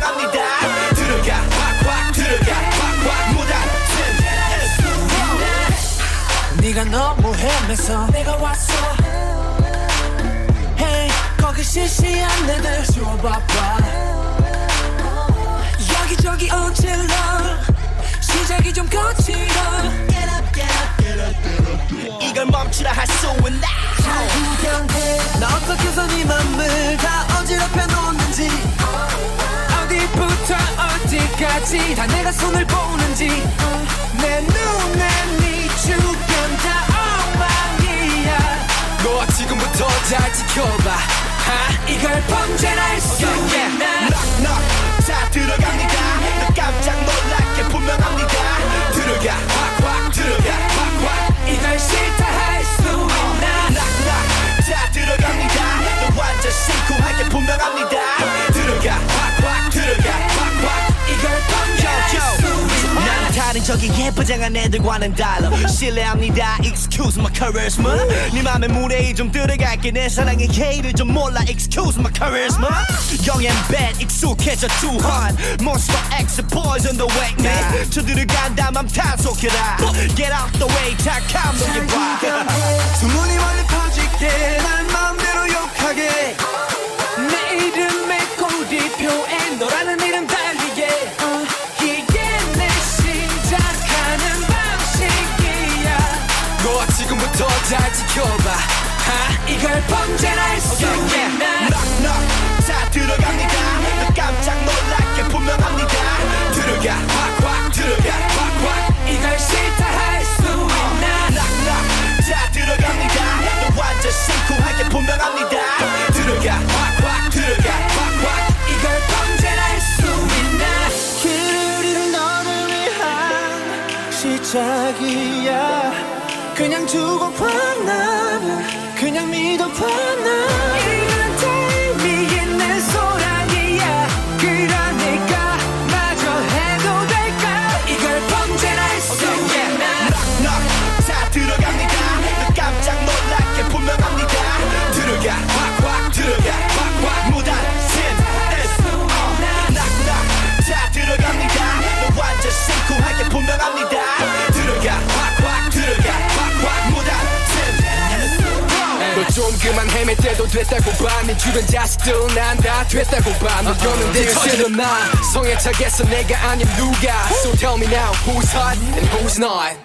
분명합니다. 들어가 확확 들어가 확확 무단침 네가 너무 헤매서 내가 왔어. Hey 거기 시시한 애들 지워봐봐 어디까지 다 내가 손을 보는지 내 눈에 네 주변 다 엉망이야 너 지금부터 잘 지켜봐 하? 이걸 범죄라 할수 다른 저기 예쁘장한 애들과는 달라 실례합니다 excuse my charisma 네 맘에 무례히 좀 들어갈게 내 사랑의 K를 좀 몰라 excuse my charisma and bad 익숙해져 두한 Monster X poison the way man 저 들어간다 맘 탄속해라 Get out the way 착함 너게 봐 소문이 멀리 퍼지게 날 너 지금부터 잘 지켜봐. 하? 이걸 범죄라 할수 있나? 넉넉. 다 들어갑니다. 너 깜짝 놀랄게 분명합니다. 들어가 확확. 들어가 확확. 이걸 싫다 할수 있나? 낙낙 다 들어갑니다. 너 완전 심쿵할게 분명합니다. 들어가 확확. 들어가 확확. 이걸 범죄라 할수 있나? 길을 잃은 너를 위한 시작이야 그냥 두고 봐 나는 그냥 믿어봐 좀 그만 헤맬 때도 됐다고 봐네 주변 자식들 난다 됐다고 봐너 여는데 터지는 나. 성에 차겠어 내가 아님 누가. So tell me now who's hot and who's not